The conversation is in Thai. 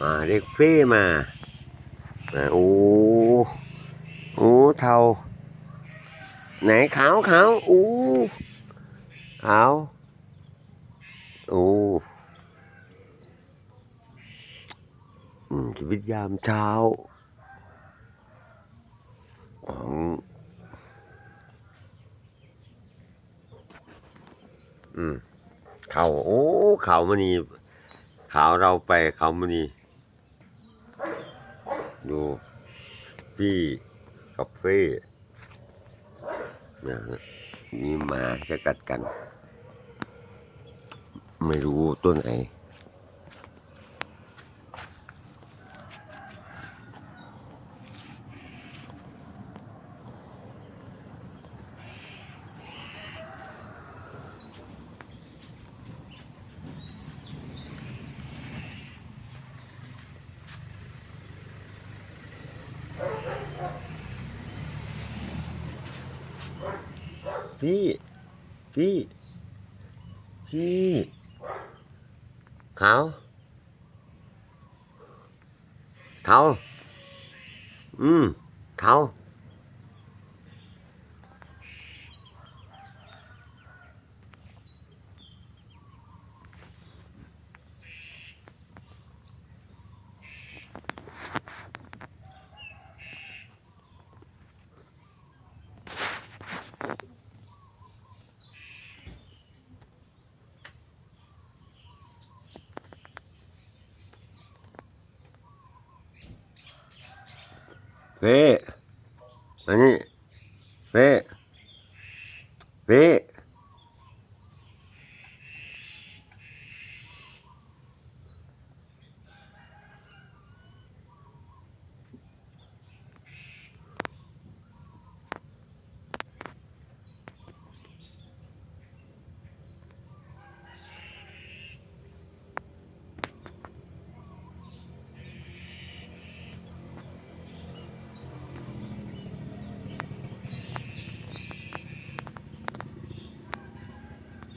อ่าเรียกเฟ่มาอ่าโอ้โอ้เทาไหนขาวขาวอู้ขาวโอ้อืมชีวิตยามเช้าของอืมเขาโอ้เขามันนี่ขาวเราไปเขามันนี่ ดูพี่กาแฟนะฮะนี่หมาจะกัดกัน ไม่รู้ต้นไหน พี่พี่พี่ขาวเทาอืมเทา เฟ่อันนี้เฟ่เฟ่